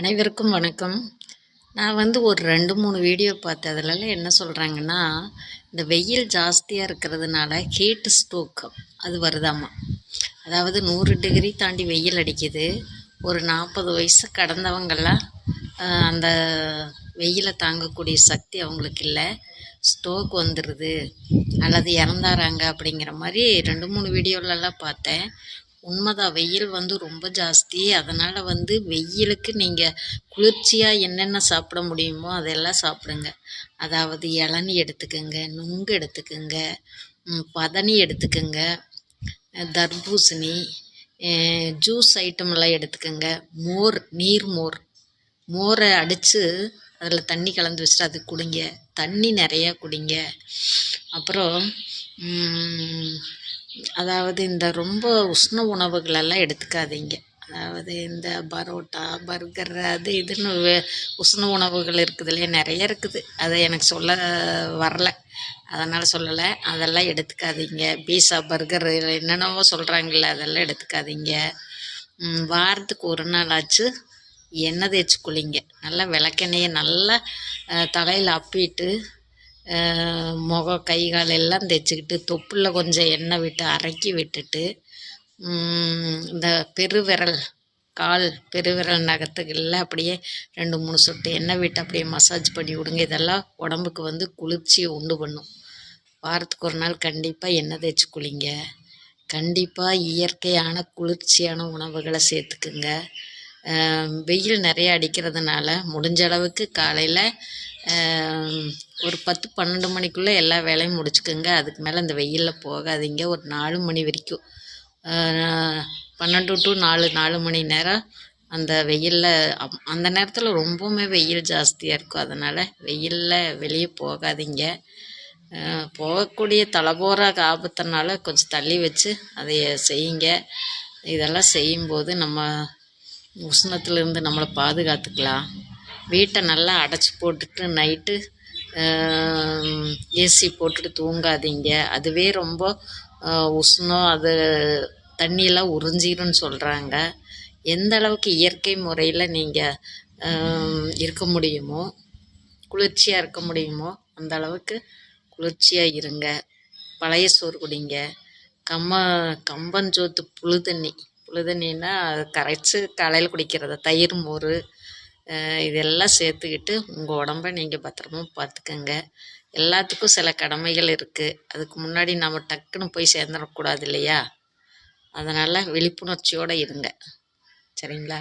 அனைவருக்கும் வணக்கம். நான் வந்து ஒரு ரெண்டு மூணு வீடியோ பார்த்தேன் அதிலலாம் என்ன சொல்கிறாங்கன்னா இந்த வெயில் ஜாஸ்தியாக இருக்கிறதுனால ஹீட் ஸ்ட்ரோக் அது வருதாமா? அதாவது நூறு டிகிரி தாண்டி வெயில் அடிக்குது. ஒரு நாற்பது வயசு கடந்தவங்கெல்லாம் அந்த வெயிலை தாங்கக்கூடிய சக்தி அவங்களுக்கு இல்லை. ஸ்ட்ரோக் வந்துடுது அல்லது இறந்தாராங்க அப்படிங்கிற மாதிரி ரெண்டு மூணு வீடியோலலாம் பார்த்தேன். உண்மைதான். வெயில் வந்து ரொம்ப ஜாஸ்தி. அதனால் வந்து வெயிலுக்கு நீங்கள் குளிர்ச்சியாக என்னென்ன சாப்பிட முடியுமோ அதெல்லாம் சாப்பிடுங்க. அதாவது இளநி எடுத்துக்கோங்க நுங்கு எடுத்துக்கோங்க பதனி எடுத்துக்கோங்க தர்பூசணி ஜூஸ் ஐட்டம்லாம் எடுத்துக்கோங்க. மோர் நீர் மோர். மோரை அடித்து அதில் தண்ணி கலந்து வச்சுட்டு அது குடிங்க. தண்ணி நிறையா குடிங்க. அப்புறம் அதாவது இந்த ரொம்ப உஷ்ண உணவுகளெல்லாம் எடுத்துக்காதீங்க. அதாவது இந்த பரோட்டா பர்கர் அது இதுன்னு வே- உஷ்ண உணவுகள் இருக்குது இல்லையா நிறைய இருக்குது. அதை எனக்கு சொல்ல வரல. அதனால் சொல்லலை. அதெல்லாம் எடுத்துக்காதீங்க. பீஸா பர்கர் என்னென்னவோ சொல்கிறாங்கல்ல அதெல்லாம் எடுத்துக்காதீங்க. வாரத்துக்கு ஒரு நாள் ஆச்சு. எண்ணெய் தேய்ச்சி குளிங்க. நல்லா விளக்கெண்ணெயை நல்லா தலையில் அப்பிட்டு முகம் கை கால் எல்லாம் தேய்ச்சிக்கிட்டு தொப்புளில் கொஞ்சம் எண்ணெய் விட்டு அரைக்கி விட்டுட்டு இந்த பெருவிரல் கால் பெருவிரல் நகத்துகளில் அப்படியே ரெண்டு மூணு சொட்டு எண்ணெய் விட்டு அப்படியே மசாஜ் பண்ணி விடுங்க. இதெல்லாம் உடம்புக்கு வந்து குளிர்ச்சியை உண்டு பண்ணும். வாரத்துக்கு ஒரு நாள் கண்டிப்பாக எண்ணெய் தேய்ச்சி குளிங்க. கண்டிப்பாக இயற்கையான குளிர்ச்சியான உணவுகளை சேர்த்துக்குங்க. வெயில் நிறைய அடிக்கிறதுனால முடிஞ்ச அளவுக்கு காலையில் ஒரு பத்து பன்னெண்டு மணிக்குள்ளே எல்லா வேலையும் முடிச்சுக்குங்க. அதுக்கு மேலே இந்த வெயிலில் போகாதீங்க. ஒரு நாலு மணி வரைக்கும். பன்னெண்டு டு நாலு நாலு மணி நேரம் அந்த வெயிலில் அந்த நேரத்தில் ரொம்பவுமே வெயில் ஜாஸ்தியாக இருக்கும். அதனால் வெயிலில் வெளியே போகாதீங்க. போகக்கூடிய தலைபோற ஆபத்தினால கொஞ்சம் தள்ளி வச்சு அதை செய்யுங்க. இதெல்லாம் செய்யும்போது நம்ம உஷ்ணத்துலேருந்து நம்மளை பாதுகாத்துக்கலாம். வீட்டை நல்லா அடைச்சி போட்டுட்டு நைட்டு ஏசி போட்டுட்டு தூங்காதீங்க. அதுவே ரொம்ப உஷ்ணம் அது தண்ணியெல்லாம் உறிஞ்சிரும்னு சொல்கிறாங்க எந்த அளவுக்கு இயற்கை முறையில் நீங்கள் இருக்க முடியுமோ குளிர்ச்சியாக இருக்க முடியுமோ அந்த அளவுக்கு குளிர்ச்சியாக இருங்க. பழைய சோறு குடிங்க. கம்ம கம்பஞ்சோத்து புழு தண்ணி புழு தண்ணின்னா கரைச்சி காலையில் குடிக்கிறது தயிர் மோர் இதெல்லாம் சேர்த்துக்கிட்டு உங்கள் உடம்ப நீங்கள் பத்திரமா பார்த்துக்கங்க எல்லாத்துக்கும் சில கடமைகள் இருக்குது அதுக்கு முன்னாடி நம்ம டக்குன்னு போய் சேர்ந்துடக்கூடாது இல்லையா? அதனால் விழிப்புணர்ச்சியோடு இருங்க. சரிங்களா?